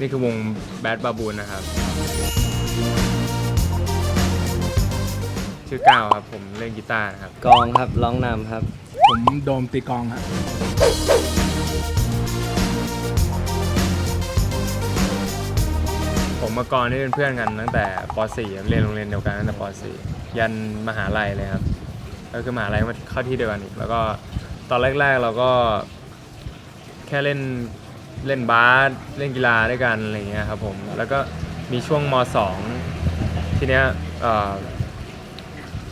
นี่คือวง Bad Baboon นะครับ ชื่อก้าวครับ ผมเล่นกีตาร์นะครับ กองครับร้องนำครับ ผมโดมตีกลองครับ ผมมากรนี่เป็นเพื่อนกันตั้งแต่ป .4 ครับเรียนโรงเรียนเดียวกันตั้งแต่ป .4 ยันมหาลัยเลยครับ ก็คือมหาลัยมาเข้าที่เดียวกันอีก แล้วก็ตอนแรก ๆ เราก็แค่เล่น เล่นบาสเล่นกีฬาด้วยกันอะไรเงี้ยครับผมแล้วก็มีช่วงม .2 ทีเนี้ยเอ่อ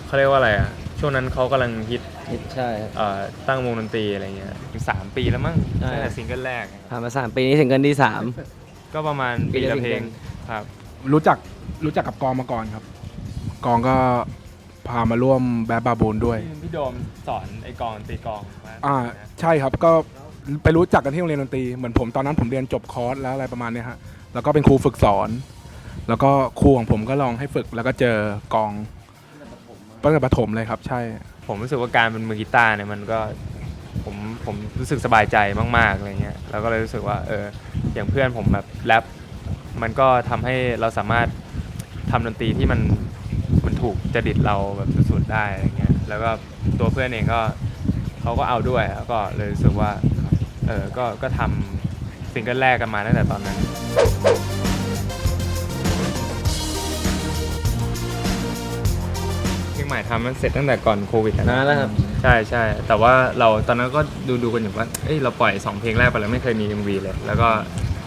เขาเรียกว่าอะไรอะช่วงนั้นเขากำลังฮิตฮิตใช่ครับ เอ่อตั้งวงดนตรีอะไรเงี้ยสามปีแล้วมั้งใช่ ตั้งแต่ซิงเกิลแรก ผ่านมาสามปีนี้ถึงกันที่สาม ก็ประมาณปีปีละละซิงเพเกิลลงครับ รู้จักรู้จักกับกองมาก่อนครับ กองก็พามาร่วมแบดบาบูนด้วย พี่โดมสอนไอ้กลองตีกลองมาอ่าใช่ครับก็ ไปรู้จักกันที่โรงเรียนดนตรีเหมือนผมตอนนั้นผมเรียนจบคอร์สแล้วอะไรประมาณเนี้ยฮะแล้วก็เป็นครูฝึกสอน แล้วก็ครูของผมก็ลองให้ฝึกแล้วก็เจอกองตั้งแต่ประถมเลยครับ ใช่ ผมรู้สึกว่าการเป็นมือกีตาร์เนี่ยมันก็ผมผมรู้สึกสบายใจมากๆอะไรเงี้ยแล้วก็เลยรู้สึกว่าเอออย่างเพื่อนผมแบบแรปมันก็ทำให้เราสามารถทำดนตรีที่มันมันถูกจริตเราแบบสุดๆได้อะไรเงี้ยแล้วก็ตัวเพื่อนเองก็เขาก็เอาด้วยแล้วก็เลยรู้สึกว่า เออ ก็ ก็ทำซิงเกิลแรกกันมาตั้งแต่ตอนนั้น เพลงใหม่ทำมันเสร็จตั้งแต่ก่อนโควิดอะนานแล้วครับ ใช่ใช่ แต่ว่าเราตอนนั้นก็ดูดูกันอยู่ว่า เอ้ยเราปล่อย 2 เพลงแรกไปแล้วไม่เคยมี MV เลย แล้วก็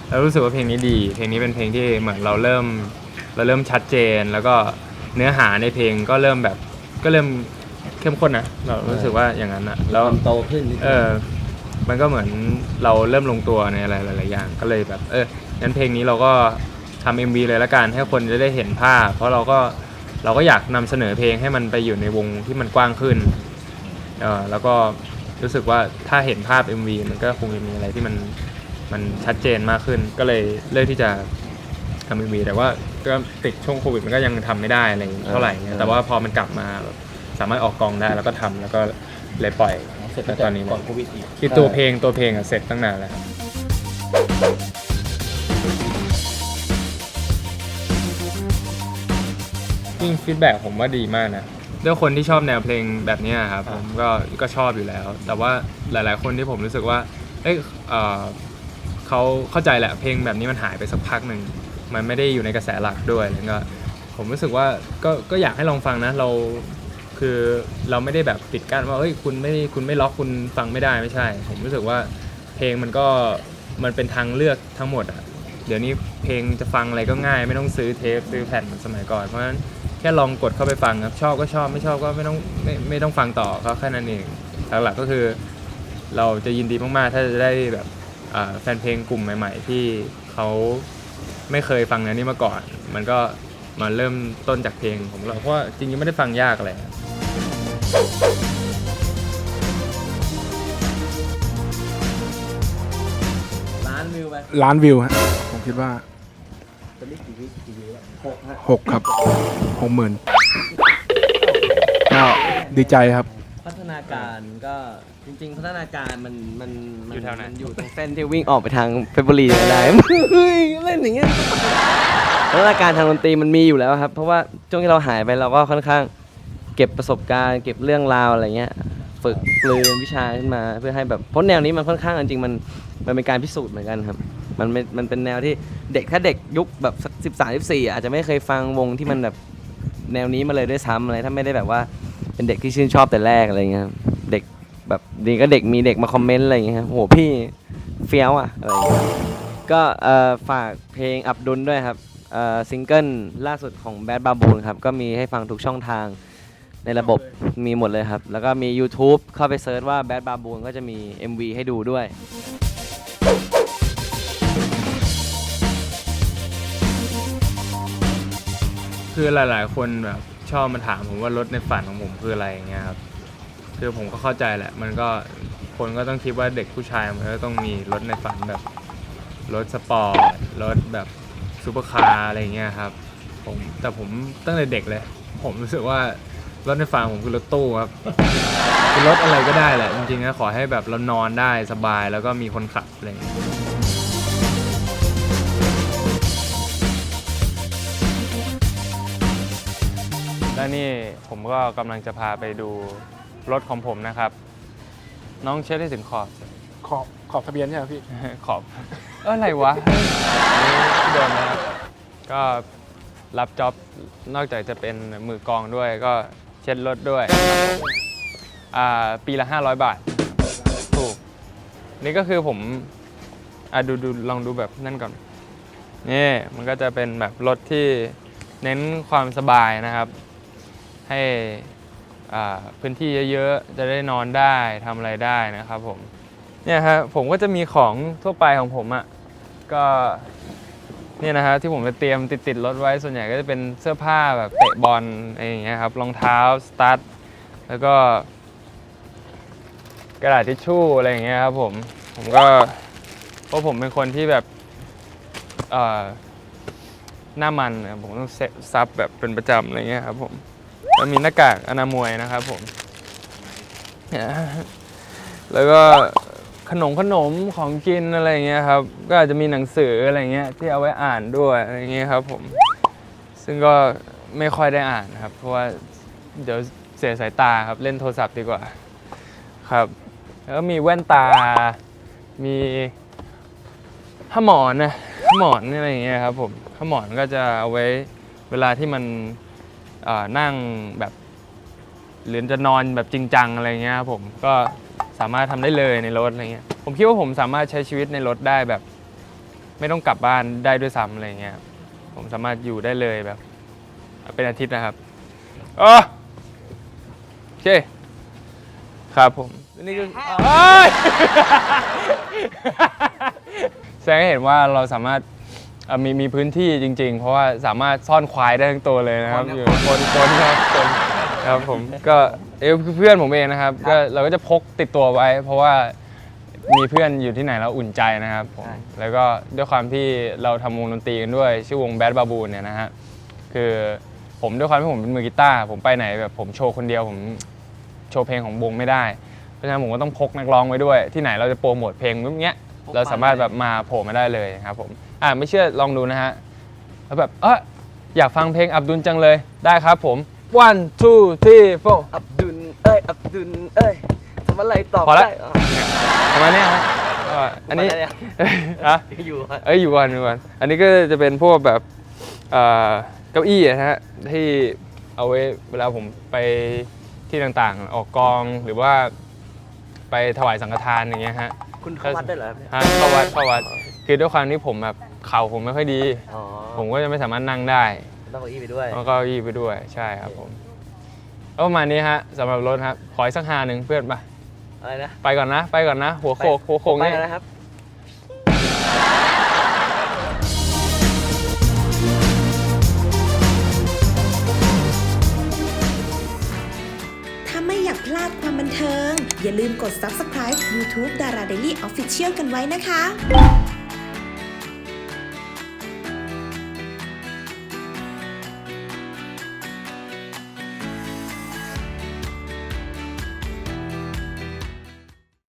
เรารู้สึกว่าเพลงนี้ดี เพลงนี้เป็นเพลงที่เหมือนเราเริ่มเราเริ่มชัดเจน แล้วก็เนื้อหาในเพลงก็เริ่มแบบก็เริ่มเข้มข้นนะ เรารู้สึกว่าอย่างนั้นอะแล้วความโตขึ้นนิดนึง เออ มันก็เหมือนเราเริ่มลงตัวในอะไรหลายๆอย่างก็เลยแบบเอองั้นเพลงนี้เราก็ทำ MV เลยละกันให้คนจะได้เห็นภาพ เพราะเราก็เราก็อยากนำเสนอเพลงให้มันไปอยู่ในวงที่มันกว้างขึ้นเออแล้วก็รู้สึกว่าถ้าเห็นภาพ MV มันก็คงจะมีอะไรที่มันมันชัดเจนมากขึ้น ก็เลยเลือกที่จะทำ MV แต่ว่าก็ติดช่วงโควิดมันก็ยังทำไม่ได้อะไรเท่าไหร่เงี้ยแต่ว่าพอมันกลับมาแบบสามารถออกกองได้แล้วก็ทำแล้วก็เลยปล่อย ร็จณตอนนี้เลยก่อนโควิดอีกคือตัวเพลงตัวเพลงอะเสร็จตั้งนานแล้วครับจริงฟีดแบ็ผมว่าดีมากนะด้วยคนที่ชอบแนวเพลงแบบเนี้ยครับผมก็ก็ชอบอยู่แล้ว แต่ว่าหลาย ๆ คนที่ผมรู้สึกว่าเอ้ยเอ่อเขาเข้าใจแหละเพลงแบบนี้มันหายไปสักพักหนึ่งมันไม่ได้อยู่ในกระแสหลักด้วยแล้วก็ผมรู้สึกว่าก็ก็อยากให้ลองฟังนะเรา คือเราไม่ได้แบบปิดกั้นว่าเอ้ยคุณไม่คุณไม่ล็อกคุณฟังไม่ได้ไม่ใช่ ผมรู้สึกว่าเพลงมันก็มันเป็นทางเลือกทั้งหมดอะเดี๋ยวนี้เพลงจะฟังอะไรก็ง่าย ไม่ต้องซื้อเทปซื้อแผ่นเหมือนสมัยก่อนเพราะฉะนั้นแค่ลองกดเข้าไปฟังครับชอบก็ชอบไม่ชอบก็ไม่ต้องไม่ไม่ต้องฟังต่อก็แค่นั้นเองหลักๆก็คือเราจะยินดีมากๆ ถ้าจะได้แบบแฟนเพลงกลุ่มใหม่ ๆ ที่เขาไม่เคยฟังแนวนี้มาก่อน มันก็มาเริ่มต้นจากเพลงผมเราเพราะว่าจริงๆไม่ได้ฟังยากอะไร ล้านวิวไปล้านวิวฮะผมคิดว่าตอนนี้กี่วิวกี่วิวแล้วหกฮะหกครับหกหมื่นก็ดีใจครับ พัฒนาการก็จริง ๆ พัฒนาการมันมันมัอยู่แถวไหน มัอยู่ตรงเส้นที่วิ่งออกไปทางเพชรบุรีก็ได้เฮ้ยเล่นอย่างเงี้ยพัฒนาการทางดนตรีมันมีอยู่แล้วครับ เพราะว่าช่วงที่เราหายไปเราก็ค่อนข้าง เก็บประสบการณ์เก็บเรื่องราวอะไรเงี้ยฝึกปลืนวิชาขึ้นมา เพื่อให้แบบเพราะแนวนี้มันค่อนข้างจริงมันมันเป็นการพิสูจน์เหมือนกันครับ มันมันเป็นแนวที่เด็กถ้าเด็กยุคแบบสักสิบสามสิบสี่อาจจะไม่เคยฟังวงที่มันแบบแนวนี้มาเลยด้วยซ้ำอะไรถ้าไม่ได้แบบว่าเป็นเด็กที่ชื่นชอบแต่แรกอะไรเงี้ยครับเด็กแบบดีก็เด็กมีเด็กมาคอมเมนต์อะไรเงี้ยครับโหพี่เฟี้ยวอะอะไรเงี้ยก็เอ่อฝากเพลงอับดุลด้วยครับเอ่อซิงเกิลล่าสุดของ Bad Baboon ครับก็มีให้ฟังทุกช่องทาง ในระบบมีหมดเลยครับ แล้วก็มี YouTube เข้าไปเซิร์ชว่า Bad Baboon ก็จะมี MV ให้ดูด้วย คือหลาย ๆ คนแบบชอบมาถามผมว่ารถในฝันของผมคืออะไรอย่างเงี้ยครับคือผมก็เข้าใจแหละ มันก็คนก็ต้องคิดว่าเด็กผู้ชายมันก็ต้องมีรถในฝันแบบรถสปอร์ตรถแบบซูเปอร์คาร์อะไรอย่างเงี้ยครับผมแต่ผมตั้งแต่เด็กเลย ผมรู้สึกว่า รถในฝันผมคือรถตู้ครับ คือรถอะไรก็ได้แหละ จริงๆนะขอให้แบบเรานอนได้สบายแล้วก็มีคนขับอะไรอย่างเงี้ยและนี่ผมก็กำลังจะพาไปดูรถของผมนะครับ น้องเช็ดให้ถึงขอบ ขอบขอบทะเบียนใช่ไหมพี่ขอบ เอออะไรวะโดนนะคก็รับจ็อบนอกจากจะเป็นมือกองด้วยก็ เช็ดรถด้วยอ่าปีละ 500 บาท ถูก นี่ก็คือผมอะดูดูลองดูแบบนั่นก่อน นี่ มันก็จะเป็นแบบรถที่เน้นความสบายนะครับ ให้อ่าพื้นที่เยอะๆ จะได้นอนได้ทำอะไรได้นะครับผม เนี่ยฮะผมก็จะมีของทั่วไปของผมอะ่ะก็ เนี่ยนะฮะที่ผมจะเตรียมติดติดรถไว้ส่วนใหญ่ก็จะเป็นเสื้อผ้าแบบเตะบอลอะไรอย่างเงี้ยครับรองเท้าสตั๊ดแล้วก็กระดาษทิชชู่อะไรอย่างเงี้ยครับผมผมก็เพราะผมเป็นคนที่แบบเอ่อหน้ามันอะผมต้องเซฟซับแบบเป็นประจำอะไรเงี้ยครับผมแล้วมีหน้ากากอนามัยนะครับผมแล้วก็ ขนมขนมของกินอะไรอย่างเงี้ยครับ ก็อาจจะมีหนังสืออะไรเงี้ยที่เอาไว้อ่านด้วยอะไรเงี้ยครับผม ซึ่งก็ไม่ค่อยได้อ่านครับ เพราะว่าเดี๋ยวเสียสายตาครับเล่นโทรศัพท์ดีกว่าครับ แล้วก็มีแว่นตา มีผ้าหมอนนะผ้าหมอนอะไรอย่างเงี้ยครับผมผ้าหมอนก็จะเอาไว้เวลาที่มันนั่งแบบหรือจะนอนแบบจริงจังอะไรเงี้ยครับผมก็ สามารถทำได้เลยในรถอะไรเงี้ยผมคิดว่าผมสามารถใช้ชีวิตในรถได้แบบ ไม่ต้องกลับบ้านได้ด้วยซ้ำอะไรเงี้ยผมสามารถอยู่ได้เลยแบบ เป็นอาทิตย์นะครับอ๋อโอเคครับผมนี่คือเอ้ยแสดงให้เห็นว่าเราสามารถเอ่อมีมีพื้นที่จริง ๆ เพราะว่าสามารถซ่อนควายได้ทั้งตัวเลยนะครับอยู่คนคนครับคน ครับผมก็เออเพื่อนผมเองนะครับก็เราก็จะพกติดตัวไว้ เพราะว่ามีเพื่อนอยู่ที่ไหนเราอุ่นใจนะครับผมแล้วก็ด้วยความที่เราทำวงดนตรีกันด้วย ชื่อวงแบดบาบูนเนี่ยนะฮะคือผมด้วยความที่ผมเป็นมือกีตาร์ผมไปไหนแบบผมโชว์คนเดียวผมโชว์เพลงของวงไม่ได้ เพราะฉะนั้นผมก็ต้องพกนักร้องไว้ด้วย ที่ไหนเราจะโปรโมทเพลงแบบเนี้ยเราสามารถแบบมาโผล่มาได้เลยครับผมอ่าไม่เชื่อลองดูนะฮะแล้วแบบเอออยากฟังเพลงอับดุลจังเลยได้ครับผม one two three four อับดุลเอ้ยอับดุลเอ้ยทำอะไรตอบพอละ ได้อ๋อประมาณเนี้ยฮะก็อันนี้ประมาณเนี้ยอะอยู่ครับเอ้ยอยู่ก่อนอยู่ก่อนอันนี้ก็จะเป็นพวกแบบเอ่อเก้าอี้อะฮะที่เอาไว้เวลาผมไปที่ต่างๆ ออกกองหรือว่าไปถวายสังฆทานอย่างเงี้ยฮะคุณเข้าวัดได้เหรอครับเนี่ยฮะเข้าวัดเข้าวัดคือด้วยความที่ผมแบบเข่าผมไม่ค่อยดี อ๋อผมก็จะไม่สามารถนั่งได้ ต้องเอาอี้ไปด้วยแล้วก็ยี่ไปด้วยใช่ครับผมก็ประมาณนี้ฮะสำหรับรถครับขออีกสักหาหนึ่งเพื่อนมาอะไรนะไปก่อนนะ ไปก่อนนะ หัวโขกหัวโขกไปนี่กันนะครับถ้าไม่อยากพลาดความบันเทิง อย่าลืมกด subscribe YouTube Dara Daily Official กันไว้นะคะ